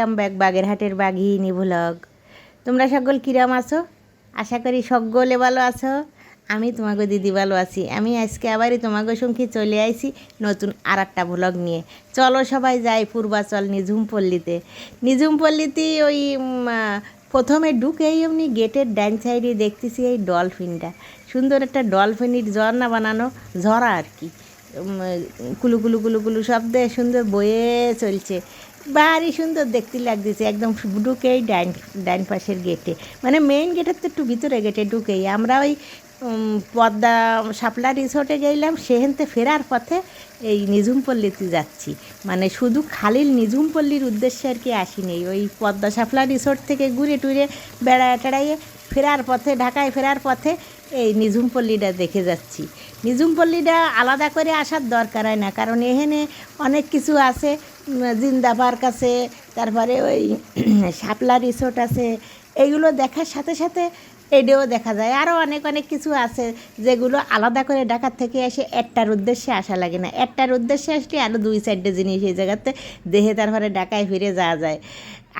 Welcome back বাগেরহাটের বাঘিনী vlog তোমরা সকল কিরাম আছো? আশা করি সকলে ভালো আছো। আমি তোমাকে দিদি ভালো আছি। আমি আজকে আবারই তোমাকে সঙ্গে চলে আইছি নতুন আর একটা ভ্লগ নিয়ে। চলো সবাই যাই পূর্বাচল নিঝুমপল্লিতে। নিঝুমপল্লিতে ওই উম, আহ, প্রথমে ঢুকেই এমনি গেটের ডান সাইডে দেখতেছি এই ডলফিনটা। সুন্দর একটা ডলফিনের ঝর্ণা বানানো ঝরা আর কি। কুলু কুলু কুলু কুলু শব্দে সুন্দর বয়ে চলছে। ভারী সুন্দর দেখতে লাগতেছে, একদম ঢুকেই ডাইন ডাইন পাশের গেটে মানে মেইন গেটের তো একটু ভিতরে গেটে ঢুকেই। আমরা ওই পদ্মা শাপলা রিসোর্টে গেলাম, সেখানতে ফেরার পথে এই নিঝুমপল্লিতে যাচ্ছি। মানে শুধু খালিল নিঝুমপল্লির উদ্দেশ্যে আর কি আসিনি। ওই পদ্মা শাপলা রিসোর্ট থেকে ঘুরে টুরে বেড়ায় টেড়াইয়ে ফেরার পথে, ঢাকায় ফেরার পথে এই নিঝুমপল্লিটা দেখে যাচ্ছি। নিঝুমপল্লিটা আলাদা করে আসার দরকার হয় না, কারণ এখানে অনেক কিছু আছে। জিন্দা পার্ক আছে, তারপরে ওই শাপলা রিসোর্ট আছে এইগুলো দেখার সাথে সাথে এটাও দেখা যায়। আরও অনেক অনেক কিছু আছে যেগুলো আলাদা করে ঢাকার থেকে এসে একটার উদ্দেশ্যে আসা লাগে না। একটার উদ্দেশ্যে আসলে আরও দুই চারটে জিনিস এই জায়গাতে দেহে তারপরে ঢাকায় ফিরে যাওয়া যায়।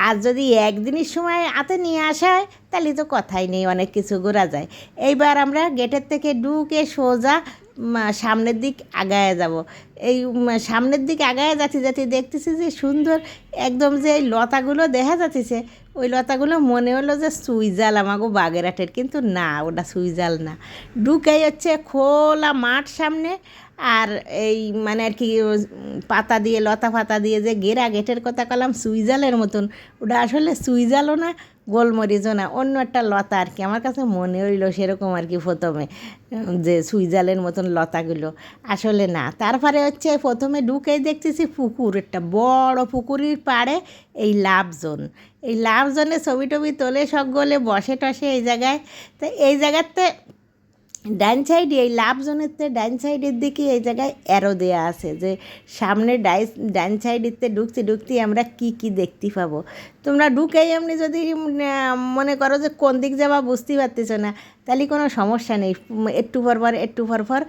আর যদি একদিনের সময় হাতে নিয়ে আসা হয় তাহলে তো কথাই নেই, অনেক কিছু ঘোরা যায়। এইবার আমরা গেটের থেকে ঢুকে সোজা সামনের দিক আগায় যাব। এই সামনের দিক আগায় যাচ্ছি যাচ্ছি দেখতেছি যে সুন্দর একদম যে এই লতাগুলো দেখা যাচ্ছে, ওই লতাগুলো মনে হলো যে সুইজাল আমাগো বাগেরহাটের, কিন্তু না, ওটা সুইজাল না। ঢুকেই হচ্ছে খোলা মাঠ সামনে আর এই মানে আর কি পাতা দিয়ে, লতা পাতা দিয়ে যে গেরা গেটের কথা কলাম, সুইজালের মতন। ওটা আসলে সুইজালও না গোলমরিচও না, অন্য একটা লতা আর কি। আমার কাছে মনে হইল সেরকম আর কি প্রথমে যে সুইজালের মতন লতাগুলো। আসলে না, তারপরে হচ্ছে প্রথমে ঢুকেই দেখতেছি পুকুর, একটা বড় পুকুরের পাড়ে এই লাভ জোন। এই লাভ জোনে ছবি টবি তোলে সকলে বসে টসে এই জায়গায়। তো এই জায়গাতে ডান সাইডে, এই লাভ জোনেতে ডান সাইডের দিকে এই জায়গায় অ্যারো দেওয়া আছে যে সামনে ডাই, ডান সাইডেতে ঢুকতে ঢুকতে আমরা কি কি দেখতে পাবো। তোমরা ঢুকেই এমনি যদি মনে করো যে কোন দিক যাবা বুঝতে পারতেছো না, তাহলে কোনো সমস্যা নেই। একটু পর পর, একটু পর পর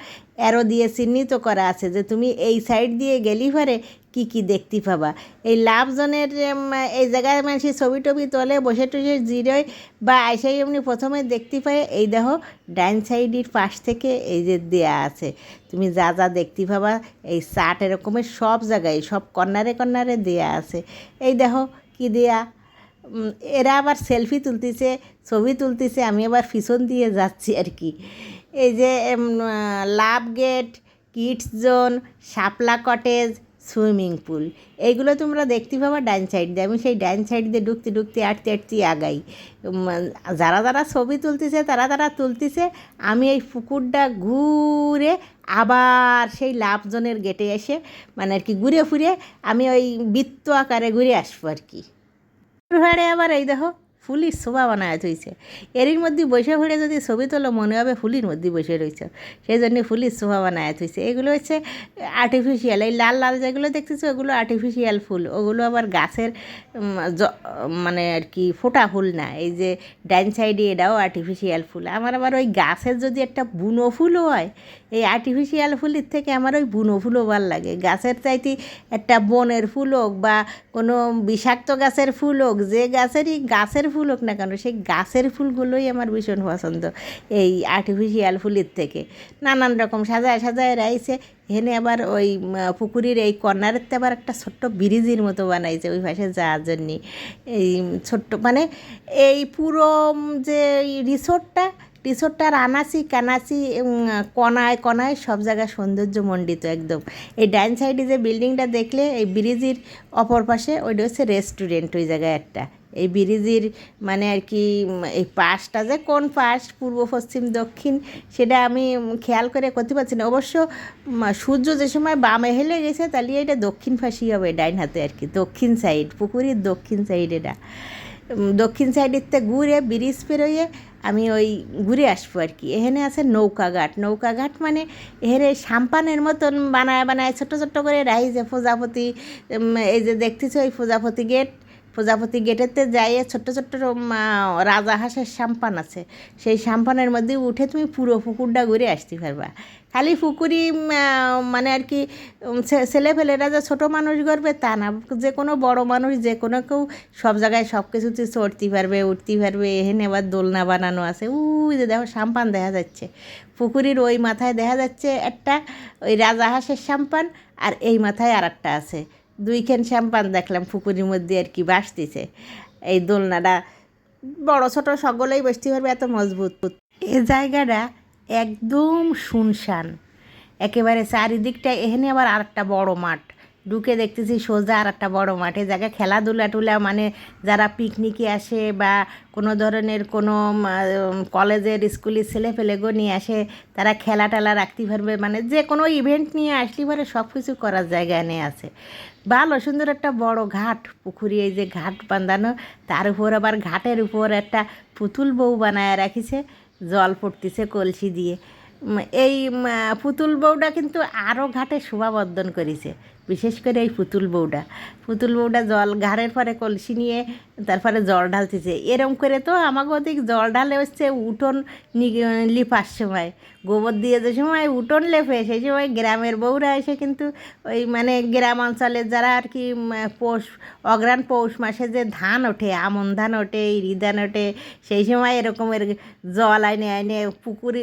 অ্যারো দিয়ে চিহ্নিত করা আছে যে তুমি এই সাইড দিয়ে গেলি পরে কি কি দেখতে পাবা। এই লাভ জোনের এই জায়গায় মানুষ ছবি টবি তোলে, বসে টসে জিরোয় বা এসেই এমনি প্রথমে দেখতে পাই এই দেখো, ডাইন সাইডের পাশ থেকে এই যে দেয়া আছে। তুমি যা যা দেখতে পাবা, এই চাট এরকমের সব জায়গায়, সব কর্নারে কর্নারে দেয়া আছে। এই দেখো, কি দেয়া? এরা আবার সেলফি তুলতেছে, ছবি তুলতেছে, আমি আবার পিছন দিয়ে যাচ্ছি আর কি। এই যে love gate, kids zone, Shapla cottage swimming pool. এইগুলো তোমরা দেখতে পাবা ডান সাইড দিয়ে। আমি সেই ডান সাইড দিয়ে ঢুকতে ঢুকতে আটতে আটতে আগাই। যারা যারা ছবি তুলতেছে, তারা তারা তুলতেছে। আমি এই পুকুরটা ঘুরে আবার সেই লাভজনের গেটে এসে মানে আর কি ঘুরে ফুরে আমি ওই বৃত্ত আকারে ঘুরে আসব আর কি। আবার এই দেখো ফুলির শোভা বানায় থইছে এরই মধ্যে বসে ফুড়ে যদি ছবি তোলো, মনে হবে ফুলির মধ্যে বসে রয়েছে সেই জন্য ফুলির শোভা বানায় থইছে এগুলো হচ্ছে আর্টিফিশিয়াল এই লাল লাল যেগুলো দেখতেছো, ওগুলো আর্টিফিশিয়াল ফুল। ওগুলো আবার গাছের মানে আর কি ফোটা ফুল না। এই যে ডাইন সাইডে এটাও আর্টিফিশিয়াল ফুল। আমার আবার ওই গাছের যদি একটা বুনো ফুলও হয় এই আর্টিফিশিয়াল ফুলের থেকে আমার ওই বুনো ফুলও ভালো লাগে। গাছের চাইতে একটা বনের ফুল হোক বা কোনো বিষাক্ত গাছের ফুল হোক, যে গাছেরই গাছের ফুল হোক না কেন, সেই গাছের ফুলগুলোই আমার ভীষণ পছন্দ এই আর্টিফিশিয়াল ফুলের থেকে। নানান রকম সাজায় সাজায় রাইছে এখানে আবার ওই পুকুরের এই কর্নারেতে আবার একটা ছোট্ট ব্রিজের মতো বানাইছে ওই পাশে যাওয়ার জন্যে। এই ছোট্ট মানে এই পুরো যে রিসোর্টটা রিসোর্টটার আনাচি কানাচি উম, কণায় কণায় সব জায়গায় সৌন্দর্যমণ্ডিত একদম। এই ডাইন সাইডে যে বিল্ডিংটা দেখলে এই ব্রিজের অপর পাশে ওইটা হচ্ছে রেস্টুরেন্ট ওই জায়গায় একটা। এই ব্রিজের মানে আর কি এই পাশটা যে কোন পাশ পূর্ব পশ্চিম দক্ষিণ সেটা আমি খেয়াল করে করতে পারছি না। অবশ্য সূর্য যে সময় বামে হেলে গেছে তাহলে এটা দক্ষিণ পাশেই হবে ডাইন হাতে আর কি দক্ষিণ সাইড পুকুরের দক্ষিণ সাইড এটা। দক্ষিণ সাইডেরতে ঘুরে ব্রিজ পেরোয়ে আমি ওই ঘুরে আসব আর কি। এখানে আছে নৌকাঘাট। নৌকাঘাট মানে এখানে সাম্পানের মতন বানায় বানায় ছোট ছোট করে রাইজে প্রজাপতি এই যে দেখতেছি ওই প্রজাপতি গেট? প্রজাপতি গেটেতে যাইয়ে ছোট্ট ছোট্ট রাজা হাঁসের সাম্পান আছে। সেই সাম্পানের মধ্যে উঠে তুমি পুরো পুকুরটা ঘুরে আসতে পারবা। খালি পুকুরি মানে আর কি উম, ছে- ছেলেফেলেরা যে ছোটো মানুষ গড়বে তা না। যে কোনো বড় মানুষ যে কোনো কেউ সব জায়গায় সব কিছুতে চড়তে পারবে উঠতে পারবে এখানে আবার দোলনা বানানো আছে। উই যে দেখো সাম্পান দেখা যাচ্ছে। পুকুরির ওই মাথায় দেখা যাচ্ছে একটা ওই রাজা হাঁসের সাম্পান আর এই মাথায় আর একটা আছে। দুইখান শ্যাম্পান দেখলাম পুকুরির মধ্যে আর কি বাসতেছে এই দোলনাটা বড়, ছোট, সকলেই বসতে পারবে, এত মজবুত। এ জায়গাটা একদম শুনশান। একেবারে চারিদিকটা, এখানে আবার আরেকটা বড় মাঠ। ঢুকে দেখতেছি সোজা আর একটা বড় মাঠে। জায়গায় খেলাধুলা টুলা মানে যারা পিকনিকে আসে বা কোনো ধরনের কোনো কলেজের স্কুলের ছেলে ফেলেগো নিয়ে আসে, তারা খেলা টেলা রাখতে পারবে। মানে যে কোনো ইভেন্ট নিয়ে আসলে পরে সব কিছু করার জায়গা নিয়ে আছে। ভালো সুন্দর একটা বড় ঘাট, পুকুরি এই যে ঘাট বাঁধানো, তার উপর আবার ঘাটের উপর একটা পুতুল বউ বানায় রাখিছে, জল পড়তেছে কলসি দিয়ে। এই পুতুল বউটা কিন্তু আরও ঘাটে শোভাবর্ধন করেছে। বিশেষ করে এই পুতুল বউটা। পুতুল বউটা জল ঘাড়ের পরে কলসি নিয়ে তারপরে জল ঢালতেছে। এরম করে তো আমাকে ওদিক জল ঢালে হচ্ছে উঠোন লিপার সময়। গোবর দিয়ে যে সময় উঠোন লেপে, সেই সময় গ্রামের বউরা এসে কিন্তু ওই মানে গ্রাম অঞ্চলের যারা আর কি পৌষ, অগ্রাণ পৌষ মাসে যে ধান ওঠে, আমন ধান ওঠে, ইরি ধান ওঠে, সেই সময় এরকমের জল আইনে আইনে পুকুরি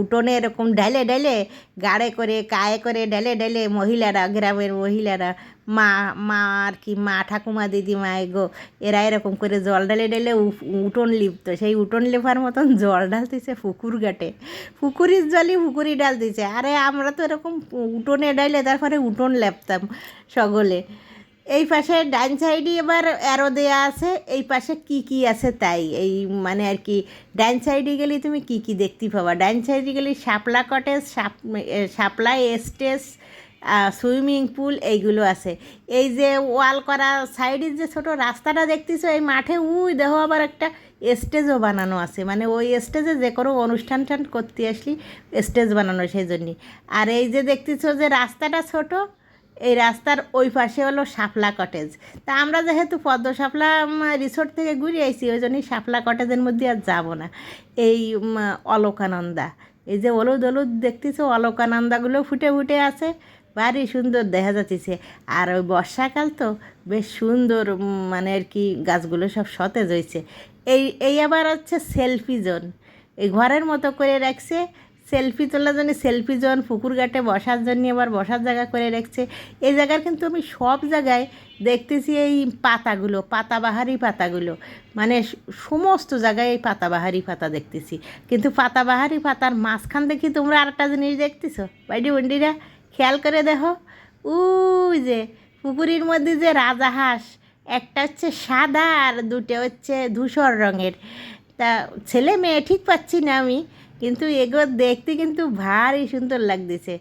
উঠোনে এরকম ঢেলে ঢেলে গাড়ে করে, কায়ে করে ঢেলে ঢেলে মহিলারা, গ্রামের মহিলারা মা মা আর কি মা ঠাকুমা দিদিমা এগো এরা এরকম করে জল ঢেলে ঢেলে উঠোন লিপত। সেই উঠোন লেপার মতন জল ঢালতেছে পুকুর ঘাটে। পুকুরির জলই পুকুরি ঢালতেছে। আরে আমরা তো এরকম উঠোনে ডাইলে তারপরে উঠোন লেপতাম সকলে। এই পাশে ডান সাইডে এবার অ্যারো দেয়া আছে। এই পাশে কি কি আছে তাই। এই মানে আর কি ডান সাইডে গেলে তুমি কি কি দেখতে পাবা? ডান সাইডে গেলে শাপলা কটেজ শাপ এ, শাপলা এস্টেস সুইমিং পুল এইগুলো আছে। এই যে ওয়াল করা সাইডের যে ছোট রাস্তাটা দেখতেছো, এই মাঠে, উই দেহ আবার একটা স্টেজও বানানো আছে। মানে ওই স্টেজে যে কোনো অনুষ্ঠান টান করতে আসলি স্টেজ বানানো সেই জন্যে। আর এই যে দেখতেছো যে রাস্তাটা ছোট, এই রাস্তার ওই পাশে হলো শাপলা কটেজ। তা আমরা যেহেতু পদ্ম শাপলা রিসোর্ট থেকে ঘুরে আইছি, ওই জন্যই শাপলা কটেজের মধ্যে আর যাব না। এই অলোকানন্দা। এই যে হলুদ হলুদ দেখতেছো, অলকানন্দাগুলো ফুটে ফুটে আছে। ভারী সুন্দর দেখা যাচ্ছে আর ওই বর্ষাকাল তো বেশ সুন্দর মানে আর কি গাছগুলো সব সতেজ হয়েছে এই এই আবার হচ্ছে সেলফি জোন। এই ঘরের মতো করে রাখছে, সেলফি তোলার জন্য সেলফি জোন, পুকুর ঘাটে বসার জন্য আবার বসার জায়গা করে রাখছে। এই জায়গার কিন্তু আমি সব জায়গায় দেখতেছি এই পাতাগুলো, পাতাবাহারি পাতাগুলো। মানে সমস্ত জায়গায় এই পাতাবাহারি পাতা দেখতেছি। কিন্তু পাতাবাহারি পাতার মাঝখান দেখি তোমরা আরেকটা জিনিস দেখতেছো? বাইডি বন্ডিরা? খেয়াল করে দেখো। উই যে, পুকুরির মধ্যে যে রাজাহাঁস একটা হচ্ছে সাদা আর দুটো হচ্ছে ধূসর রঙের। তা ছেলে মেয়ে ঠিক পাচ্ছি না আমি, কিন্তু এগো দেখতে কিন্তু ভারী সুন্দর লাগতেছে।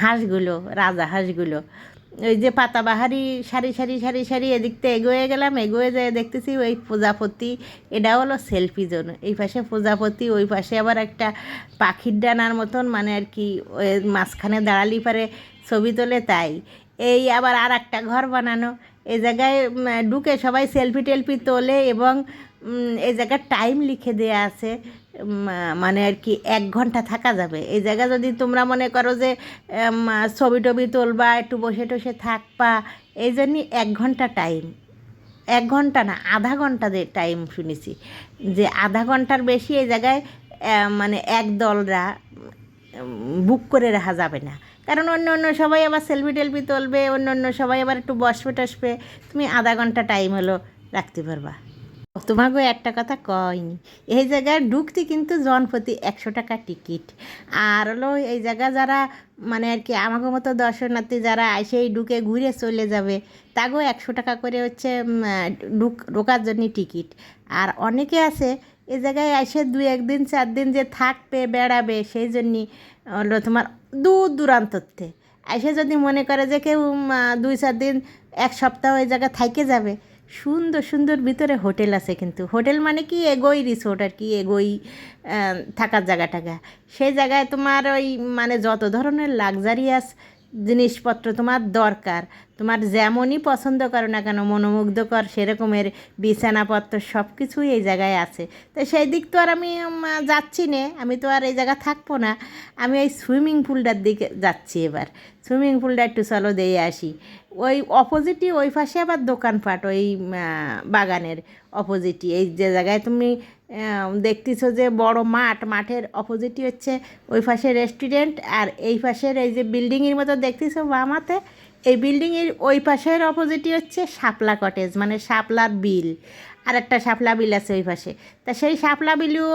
হাঁসগুলো, রাজা হাঁসগুলো। ওই যে পাতাবাহারি সারি সারি সারি সারি এদিক থেকে এগোয়ে গেলাম এগোয়ে যায় দেখতেছি ওই প্রজাপতি এটা হলো সেলফি জোন এই পাশে প্রজাপতি ওই পাশে আবার একটা পাখির ডানার মতন মানে আর কি ওই মাঝখানে দাঁড়ালি পারে ছবি তোলে তাই। এই আবার আর একটা ঘর বানানো। এ জায়গায় ঢুকে সবাই সেলফি টেলফি তোলে এবং উম, এই জায়গায় টাইম লিখে দেয়া আছে। মানে আর কি এক ঘণ্টা থাকা যাবে। এই জায়গা যদি তোমরা মনে করো যে ছবি টবি তুলবা, একটু বসে টসে থাকবা, এই জন্যই এক ঘণ্টা টাইম এক ঘণ্টা না, আধা ঘণ্টা যে টাইম শুনেছি। যে আধা ঘণ্টার বেশি এই জায়গায় মানে এক দলরা বুক করে রাখা যাবে না। কারণ অন্য অন্য সবাই আবার সেলফি টেলফি তুলবে, অন্য অন্য সবাই আবার একটু বসবে টসবে তুমি আধা ঘণ্টা টাইম হলো রাখতে পারবা। তোমাকে একটা কথা কয়নি এই জায়গায় ঢুকতে কিন্তু জনপ্রতি একশো টাকা টিকিট। আর হলো এই জায়গা যারা মানে আর কি আমাকে মতো দর্শনার্থী যারা এসেই ঢুকে ঘুরে চলে যাবে তাকেও একশো টাকা করে হচ্ছে ঢুক, ঢোকার জন্য টিকিট। আর অনেকে আছে, এ জায়গায় এসে দুই একদিন, চার দিন যে থাকবে, বেড়াবে, সেই জন্যই হলো তোমার দূর দূরান্ততে এসে যদি মনে করে যে কেউ দুই, চার দিন, এক সপ্তাহ ওই জায়গায় থাইকে যাবে সুন্দর সুন্দর ভিতরে হোটেল আছে কিন্তু। হোটেল মানে কি? এগোই রিসোর্ট আর কি, এগোই থাকার জায়গা টাকা সেই জায়গায় তোমার ওই মানে যত ধরনের লাক্সারিয়াস জিনিসপত্র তোমার দরকার তোমার যেমনই পছন্দ করো না কেন, মনোমুগ্ধকর সেরকমের বিছানাপত্র সব কিছুই এই জায়গায় আছে। তো সেই দিক তো আর আমি যাচ্ছি না, আমি তো আর এই জায়গা থাকব না। আমি এই সুইমিং পুলটার দিকে যাচ্ছি এবার। সুইমিং পুলটা একটু চলো দিয়ে আসি। ওই অপোজিটই, ওই পাশে আবার দোকানপাট, ওই বাগানের অপোজিটই। এই যে জায়গায় তুমি দেখতেছো যে বড় মাঠ, মাঠের অপোজিটই হচ্ছে ওই পাশে রেস্টুরেন্ট আর এই পাশের এই যে বিল্ডিংয়ের মতো দেখতেছো বামাতে এই বিল্ডিংয়ের ওই পাশের অপোজিটই হচ্ছে শাপলা কটেজ মানে শাপলার বিল। আর একটা শাপলা বিল আছে ওই পাশে। তা সেই শাপলা বিলও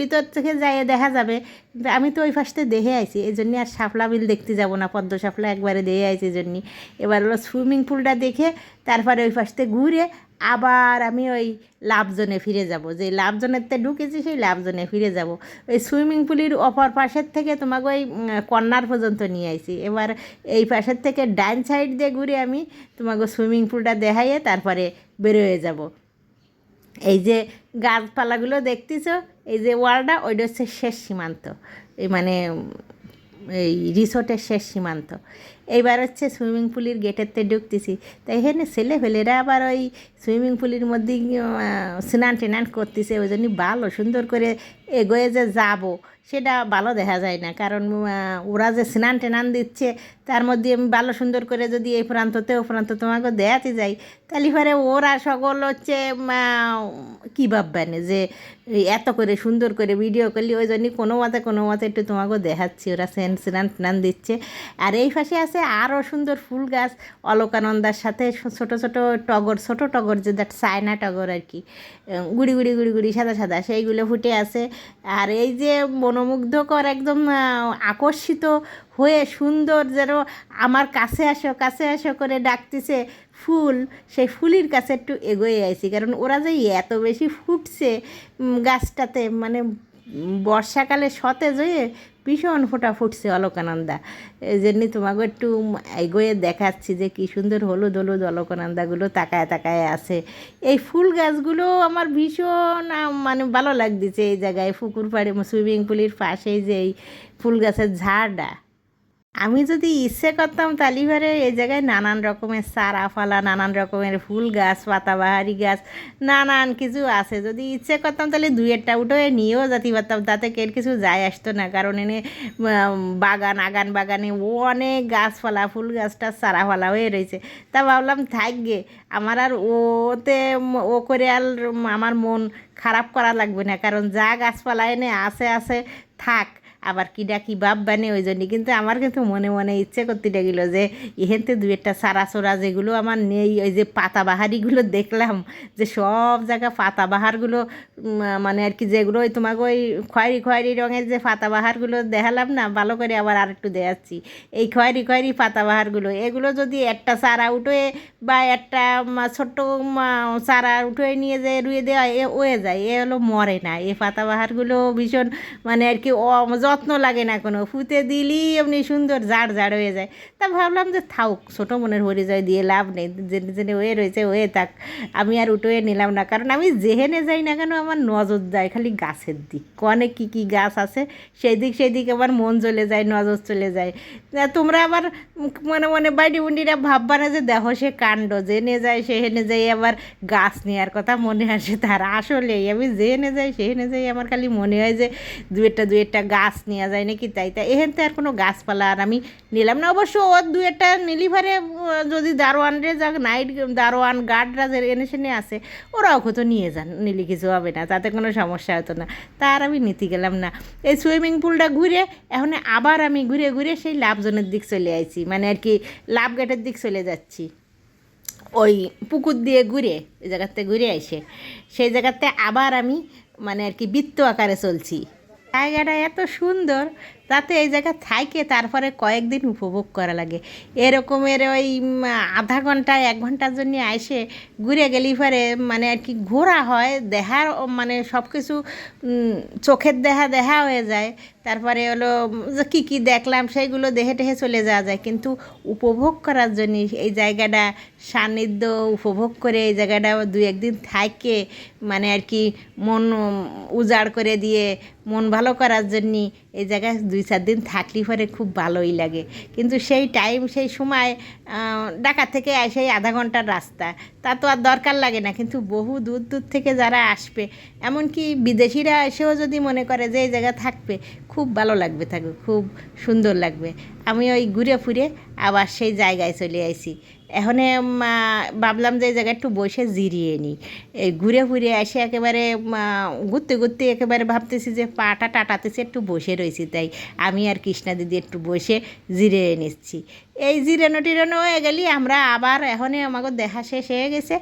ভিতর থেকে যাই দেখা যাবে। কিন্তু আমি তো ওই পাশতে দেখে আইছি এই জন্যে আর শাপলা বিল দেখতে যাব না। পদ্ম শাপলা একবারে দেখে আইছি এই জন্যে এবার হলো সুইমিং পুলটা দেখে, তারপরে ওই পাশতে ঘুরে আবার আমি ওই লাভজনে ফিরে যাব। যে লাভজনেরতে ঢুকেছি, সেই লাভজনে ফিরে যাব। ওই সুইমিং পুলের অপর পাশের থেকে তোমাকে ওই কর্নার পর্যন্ত নিয়ে আইছি। এবার এই পাশের থেকে ডাইন সাইড দিয়ে ঘুরে আমি তোমাকে সুইমিং পুলটা দেখাইয়ে তারপরে বেরোয়ে যাব। এই যে গাছপালাগুলো দেখতেছ, এই যে ওয়ালটা, ওইটা হচ্ছে শেষ সীমান্ত। এই মানে এই রিসোর্টের শেষ সীমান্ত। এইবার হচ্ছে সুইমিং পুলের গেটেরতে ঢুকতেছি। তাই এখানে ছেলে ফেলেরা আবার ওই সুইমিং পুলের মধ্যে স্নান টেনান করতেছে, ওই জন্য ভালো সুন্দর করে এগোয়ে যে যাব, সেটা ভালো দেখা যায় না। কারণ ওরা যে স্নান টেনান দিচ্ছে, তার মধ্যে আমি ভালো সুন্দর করে যদি এই প্রান্ততে ও প্রান্ত তোমাকে দেখাতে যাই, তাহলে পরে ওরা সকল হচ্ছে কী ভাববেন যে এত করে সুন্দর করে ভিডিও করলি, ওই জন্যই কোনো মতে কোনো মতে একটু তোমাকেও দেখাচ্ছি। ওরা সেন স্নান টান দিচ্ছে। আর এই পাশে আছে আরও সুন্দর ফুল গাছ, অলকানন্দার সাথে ছোট ছোট টগর ছোট টগর যে, দ্যাট চায়না টগর আর কি গুড়ি গুড়ি গুড়ি গুড়ি, সাদা সাদা, সেইগুলো ফুটে আছে। আর এই যে মনোমুগ্ধকর একদম আকর্ষিত হয়ে সুন্দর যেন আমার কাছে আসো কাছে আসো করে ডাকতেছে ফুল, সেই ফুলির কাছে একটু এগোয়ে আইছি। কারণ ওরা যে এত বেশি ফুটছে গাছটাতে মানে বর্ষাকালে সতেজ হয়ে ভীষণ ফোটা ফুটছে অলকানন্দা। এই জন্যে তোমাকে একটু এগোয়ে দেখাচ্ছি যে কী সুন্দর হলুদ হলুদ অলকানন্দাগুলো তাকায় তাকায় আছে। এই ফুল গাছগুলো আমার ভীষণ মানে ভালো লাগতেছে এই জায়গায়, পুকুর পাড়ে, সুইমিং পুলের পাশেই যে এই ফুল গাছের ঝাড়টা। আমি যদি ইচ্ছে করতাম তালিবারে এই জায়গায় নানান রকমের চারা ফালা নানান রকমের ফুল গাছ, পাতাবাহারি গাছ, নানান কিছু আছে। যদি ইচ্ছে করতাম তাহলে দুই একটা উঠে নিয়েও যেতে পারতাম, তাতে কের কিছু যায় আসতো না। কারণ এনে বাগান, আগান বাগানে অনেক গাছপালা, ফুল গাছটা চারা ফালা হয়ে রয়েছে। তা ভাবলাম থাকবে আমার আর ওতে ও করে আর আমার মন খারাপ করা লাগবে না। কারণ যা গাছপালা এনে আছে আছে, থাক। আবার কি বাপ বানে, ওই জন্যই কিন্তু আমার কিন্তু মনে মনে ইচ্ছে করতে গেল যে ইহেনতে দু একটা সারা সোরা যেগুলো আমার নেই, ওই যে পাতাবাহারিগুলো দেখলাম, যে সব জায়গা পাতাবাহারগুলো মানে আর কি যেগুলো ওই তোমাকে ওই খয়েরি খয়েরি রঙের যে পাতাবাহারগুলো দেখালাম না, ভালো করে আবার আর একটু দেখাচ্ছি। এই খয়েরি খয়েরি পাতাবাহারগুলো, এগুলো যদি একটা চারা উঠে বা একটা ছোট্ট চারা উঠে নিয়ে যে রুয়ে দেওয়া, এ, ওয়ে যায়, এ হলো মরে না। এই পাতাবাহারগুলো ভীষণ মানে আর কি যত্ন লাগে না কোনো। ফুতে দিলি এমনি সুন্দর জাড় জাড় হয়ে যায়। তা ভাবলাম যে থাক ছোটো মনের পরিচয় দিয়ে লাভ নেই। জেনে জেনে হয়ে রয়েছে, হয়ে থাক। আমি আর উঠে নিলাম না। কারণ আমি যেহেনে যাই না কেন আমার নজর যায় খালি গাছের দিক। কনে কী কী গাছ আছে সেই দিক সেই দিক আমার মন চলে যায়, নজর চলে যায়। তোমরা আবার মনে মনে বাইডি বুন্ডিরা ভাববা না যে দেখো সে কাণ্ড। জেনে যায় সেহেনে যাই আবার গাছ নেওয়ার কথা মনে আসে তার। আসলেই আমি যেহেনে যাই সেহেনে যাই আমার খালি মনে হয় যে দু একটা দু একটা গাছ নেওয়া যায় নাকি তাই? তাই এখানতে আর কোনো গাছপালা আর আমি নিলাম না। অবশ্য ওর দু একটা নিলিভারে যদি দারোয়ানরে যাক, নাইট দারোয়ান গার্ডরা যে এনে সেনে আসে ওরাও কত নিয়ে যান। নিলে কিছু হবে না, তাতে কোনো সমস্যা হতো না। তার আমি নিতে গেলাম না। এই সুইমিং পুলটা ঘুরে, এখন আবার আমি ঘুরে ঘুরে সেই লাভজনের দিক চলে আইছি। মানে আর কি লাভ গেটের দিক চলে যাচ্ছি। ওই পুকুর দিয়ে ঘুরে ওই জায়গাতে ঘুরে আইসে সেই জায়গাতে আবার আমি মানে আর কি বৃত্ত আকারে চলছি। জায়গাটা এত সুন্দর তাতে এই জায়গা থাইকে তারপরে কয়েকদিন উপভোগ করা লাগে। এরকমের ওই আধা ঘণ্টা এক ঘণ্টার জন্য আইসে ঘুরে গেলি পরে মানে আর কি ঘোরা হয়, দেহার মানে সব কিছু চোখের দেহা দেখা হয়ে যায়। তারপরে হলো কী কী দেখলাম সেইগুলো দেহে টেহে চলে যাওয়া যায়। কিন্তু উপভোগ করার জন্য এই জায়গাটা সান্নিধ্য উপভোগ করে এই জায়গাটা দু একদিন থাকে মানে আর কি মন উজাড় করে দিয়ে, মন ভালো করার জন্যে এই জায়গায় দুই চার দিন থাকলে পরে খুব ভালোই লাগে। কিন্তু সেই টাইম সেই সময় ঢাকা থেকে আসে এই আধা ঘণ্টার রাস্তা, তা তো আর দরকার লাগে না। কিন্তু বহু দূর দূর থেকে যারা আসবে, এমনকি বিদেশিরা এসেও যদি মনে করে যে এই জায়গা থাকবে, খুব ভালো লাগবে থাকবে খুব সুন্দর লাগবে। আমি ওই ঘুরে ফুরে আবার সেই জায়গায় চলে আইছি। এখন ভাবলাম যে এই জায়গায় একটু বসে জিরিয়ে নিই এই ঘুরে ঘুরে এসে একেবারে ঘুরতে ঘুরতে একেবারে ভাবতেছি যে পাটা টাটাতেছে, একটু বসে রয়েছি তাই। আমি আর কৃষ্ণা দিদি একটু বসে জিরে নিচ্ছি। এই জিরানো টিরানো হয়ে গেলি, আমরা আবার এখনই আমাকে দেখা শেষ হয়ে গেছে।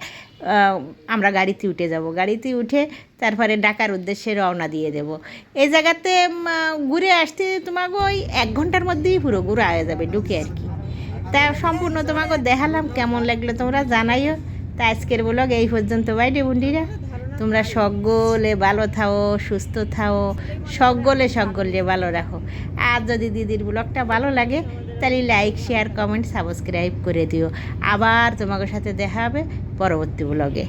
আমরা গাড়িতে উঠে যাব। গাড়িতে উঠে তারপরে ডাকার উদ্দেশ্যে রওনা দিয়ে দেব। এই জায়গাতে ঘুরে আসতে তোমাকে ওই এক ঘণ্টার মধ্যেই পুরো ঘুরে হয়ে যাবে, ঢুকে আর কি। তা সম্পূর্ণ তোমাকে দেখালাম, কেমন লাগল তোমরা জানাইও। তা আজকের ব্লগ এই পর্যন্ত বাইরে বন্ডিরা তোমরা সকলে ভালো থাও, সুস্থ থাও, সকলে সকলে ভালো রাখো। আর যদি দিদির ব্লগটা ভালো লাগে, তাহলে লাইক শেয়ার কমেন্ট সাবস্ক্রাইব করে দিও। আবার তোমাকে সাথে দেখা হবে পরবর্তী ব্লগে।